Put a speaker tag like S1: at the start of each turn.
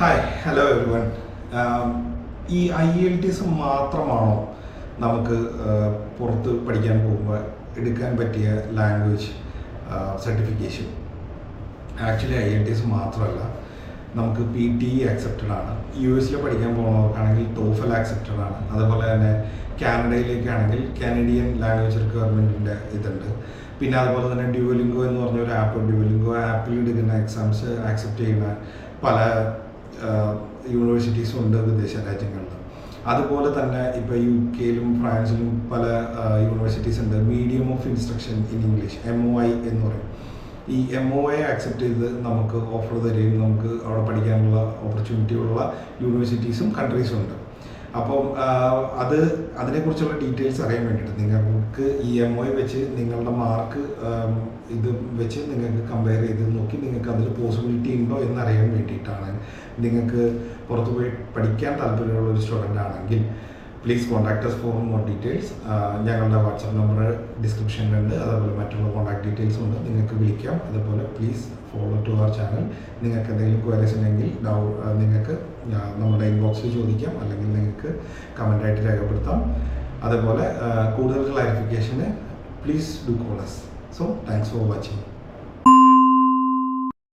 S1: Hi hello every one ഈ I L T S മാത്രമാണോ നമുക്ക് ആഹ്, പുറത്ത് പഠിക്കാൻ പോകുമ്പോൾ എടുക്കാൻ പറ്റിയ language certification actually I L T S മാത്രമല്ല. നമുക്ക് പി ടി ആക്സെപ്റ്റഡ് ആണ്. യു എസിൽ പഠിക്കാൻ പോകുന്നവർക്കാണെങ്കിൽ ടോഫൽ ആക്സെപ്റ്റഡ് ആണ്. അതുപോലെ തന്നെ കാനഡയിലേക്കാണെങ്കിൽ കാനഡിയൻ ലാംഗ്വേജ് റിക്വയർമെന്റിന്റെ ഇതുണ്ട്. പിന്നെ അതുപോലെ തന്നെ ഡ്യുവലിംഗോ എന്ന് പറഞ്ഞ ഒരു ആപ്പ് ഡ്യുവലിംഗോ ആപ്പിൽ എടുക്കുന്ന എക്സാംസ് ആക്സെപ്റ്റ് ചെയ്യുന്ന പല യൂണിവേഴ്സിറ്റീസും ഉണ്ട് വിദേശ രാജ്യങ്ങളിൽ അതുപോലെ തന്നെ ഇപ്പോൾ യു കെയിലും ഫ്രാൻസിലും പല യൂണിവേഴ്സിറ്റീസ് ഉണ്ട്. Medium of instruction in English M O I എന്ന് പറയും. ഈ എം ഒ ഐ ആക്സെപ്റ്റ് ചെയ്ത് നമുക്ക് ഓഫർ തരികയും നമുക്ക് അവിടെ പഠിക്കാനുള്ള ഓപ്പർച്യൂണിറ്റി ഉള്ള യൂണിവേഴ്സിറ്റീസും കൺട്രീസും ഉണ്ട്. അപ്പം അത് അതിനെക്കുറിച്ചുള്ള ഡീറ്റെയിൽസ് അറിയാൻ വേണ്ടിയിട്ട് നിങ്ങൾക്ക് ഇ എം ഒ വെച്ച് നിങ്ങളുടെ മാർക്ക് ഇത് വെച്ച് നിങ്ങൾക്ക് കമ്പയർ ചെയ്ത് നോക്കി നിങ്ങൾക്ക് അതിൽ പോസിബിലിറ്റി ഉണ്ടോ എന്നറിയാൻ വേണ്ടിയിട്ടാണ് നിങ്ങൾക്ക് പുറത്തുപോയി പഠിക്കാൻ താല്പര്യമുള്ള ഒരു സ്റ്റുഡന്റ് ആണെങ്കിൽ please contact us for more details ഞങ്ങളുടെ വാട്സപ്പ് നമ്പർ ഡിസ്ക്രിപ്ഷനിലുണ്ട് അതേപോലെ മറ്റുള്ള കോൺടാക്ട് ഡീറ്റെയിൽസും ഉണ്ട്. നിങ്ങൾക്ക് വിളിക്കാം. അതുപോലെ please follow to our channel നിങ്ങൾക്ക് എന്തെങ്കിലും ക്വയറീസ് ഉണ്ടെങ്കിൽ ഡൗ നിങ്ങൾക്ക് നമ്മുടെ ഇൻബോക്സിൽ ചോദിക്കാം. അല്ലെങ്കിൽ നിങ്ങൾക്ക് കമന്റായിട്ട് രേഖപ്പെടുത്താം. അതേപോലെ കൂടുതൽ ക്ലാരിഫിക്കേഷന് please do call us. So thanks for watching